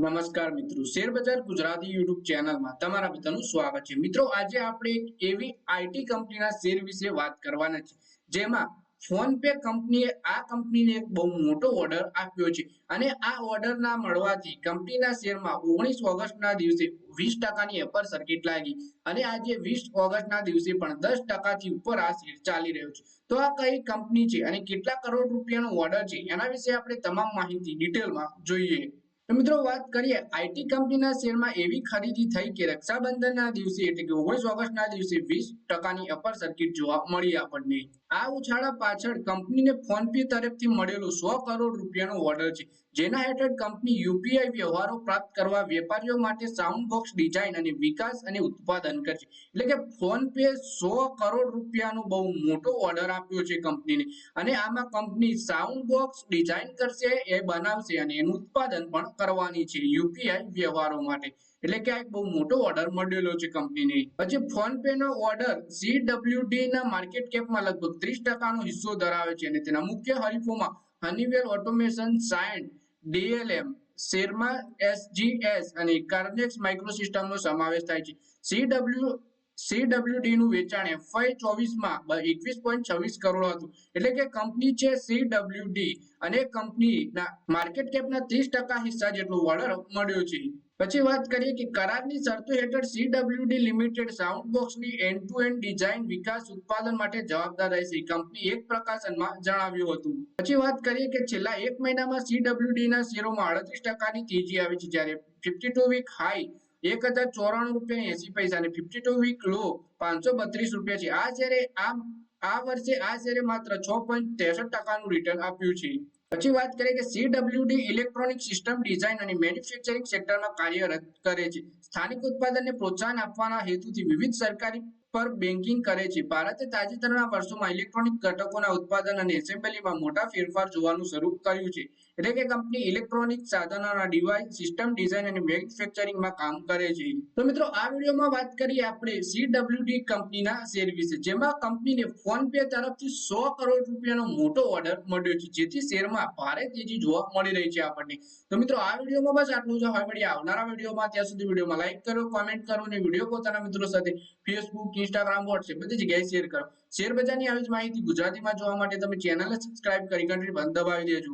નમસ્કાર મિત્રો. શેર બજાર ગુજરાતી યુટ્યુબ ચેનલમાં તમારા બધાનું સ્વાગત છે. મિત્રો, આજે આપણે એક એવી આઈટી કંપનીના શેર વિશે વાત કરવાના છે, જેમાં ફોન પે કંપનીએ આ કંપનીને એક બહુ મોટો ઓર્ડર આપ્યો છે અને આ ઓર્ડર ના મળવાથી કંપનીના શેરમાં ઓગણીસ ઓગસ્ટના દિવસે વીસ ટકાની અપર સર્કિટ લાગી અને આજે વીસ ઓગસ્ટના દિવસે પણ દસ ટકાથી ઉપર આ શેર ચાલી રહ્યો છે. તો આ કઈ કંપની છે અને કેટલા કરોડ રૂપિયાનો ઓર્ડર છે, એના વિશે આપણે તમામ માહિતી ડિટેલમાં જોઈએ. મિત્રો વાત કરીએ આઈટી કંપનીના શેરમાં એવી ખરીદી થઈ કે રક્ષાબંધનના દિવસે એટલે કે ઓગણીસ ઓગસ્ટના દિવસે વીસ ટકાની અપર સર્કિટ જોવા મળી આપણને. આ ઉછાળા પાછળ કંપનીને ફોન પે તરફથી મળેલો સો કરોડ રૂપિયાનો ઓર્ડર છે. જેના હેઠળ કંપની યુપીઆઈ વ્યવહારો પ્રાપ્ત કરવા વેપારીઓ માટે સાઉન્ડ બોક્સ ડિઝાઇન અને વિકાસ અને ઉત્પાદન કરશે. એટલે કે ફોન પે સો કરોડ રૂપિયાનો બહુ મોટો ઓર્ડર આપ્યો છે કંપનીને. અને આમાં કંપની સાઉન્ડ બોક્સ ડિઝાઇન કરશે, એ બનાવશે અને એનું ઉત્પાદન પણ કરવાની છે યુપીઆઈ વ્યવહારો માટે. એટલે કે આ એક બહુ મોટો ઓર્ડર મળેલો છે કંપનીને. પછી ફોન પે નો ઓર્ડર સીડબ્લ્યુડી ના માર્કેટ કેપમાં લગભગ ત્રીસ ટકાનો હિસ્સો ધરાવે છે અને તેના મુખ્ય હરીફોમાં હનીવેલ ઓટોમેશન સાયન્ટ ડીએલએમ શેરમા એસજીએસ અને કાર્નેક્સ માઇક્રોસિસ્ટમનો સમાવેશ થાય છે. સીડબ્લ્યુ સીડબ્લ્યુડી નું વેચાણ એફઆઈ ચોવીસમાં એકવીસ પોઈન્ટ છવ્વીસ કરોડ હતું. એટલે કે કંપની છે સીડબ્લ્યુડી અને કંપનીના માર્કેટ કેપના ત્રીસ ટકા હિસ્સા જેટલું ઓર્ડર મળ્યું છે. પછી વાત કરીએ કે કરારની શરતો હેઠળ સીડબ્લ્યુડી લિમિટેડ સાઉન્ડ બોક્સની એન્ડ ટુ એન્ડ ડિઝાઇન વિકાસ ઉત્પાદન માટે જવાબદાર રહેશે. કંપની એક પ્રકાશનમાં જણાવ્યું હતું. પછી વાત કરીએ કે છેલ્લા એક મહિનામાં સીડબ્લ્યુડીના શેરોમાં અડત્રીસ ટકાની તેજી આવી છે. જ્યારે ફિફ્ટી ટુ વીક હાઈ એક હજાર ચોરાણું રૂપિયા એસી પૈસા અને ફિફ્ટી ટુ વીક લો પાંચસો બત્રીસ રૂપિયા છે. આ શેરે આ આ વર્ષે, આ શેરે માત્ર છ પોઈન્ટ ત્રેસઠ ટકાનું રિટર્ન આપ્યું છે. પછી વાત કરીએ કે સીડબ્લ્યુડી ઇલેક્ટ્રોનિક સિસ્ટમ ડિઝાઇન અને મેન્યુફેક્ચરિંગ સેક્ટરમાં કાર્યરત કરે છે. સ્થાનિક ઉત્પાદનને પ્રોત્સાહન આપવાના હેતુથી વિવિધ સરકારી પર બેન્કિંગ કરે છે. ભારતે તાજેતરના વર્ષોમાં ઇલેક્ટ્રોનિક ઘટકોના ઉત્પાદન અને એસેમ્બલીમાં મોટા ફેરફાર જોવાનું શરૂ કર્યું છે. એટલે કે કંપની ઇલેક્ટ્રોનિક સાધનોના ડિવાઇસ, સિસ્ટમ ડિઝાઇન અને મેન્યુફેક્ચરિંગમાં કામ કરે છે. તો મિત્રો, આ વિડીયોમાં વાત કરીએ આપણે સીડબ્લ્યુડી કંપનીના શેર વિશે. જેમાં કંપનીને ફોન પે તરફથી સો કરોડ રૂપિયાનો મોટો ઓર્ડર મળ્યો છે. જેથી શેરમાં ભારે તેજી જોવા મળી રહી છે આપણને. તો મિત્રો, આ વિડીયોમાં બસ આટલું જ. હવે મળીએ આવનારા વિડીયોમાં. ત્યાં સુધી વિડીયોમાં લાઈક કરો, કોમેન્ટ કરો અને વીડિયો પોતાના મિત્રો સાથે ફેસબુક ઇન્સ્ટાગ્રામ વોટ્સએપ બધી જગ્યાએ શેર કરો. શેર બજારની આવી જ માહિતી ગુજરાતીમાં જોવા માટે તમે ચેનલ સબસ્ક્રાઇબ કરી ઘંટડી બંધ દબાવી દેજો.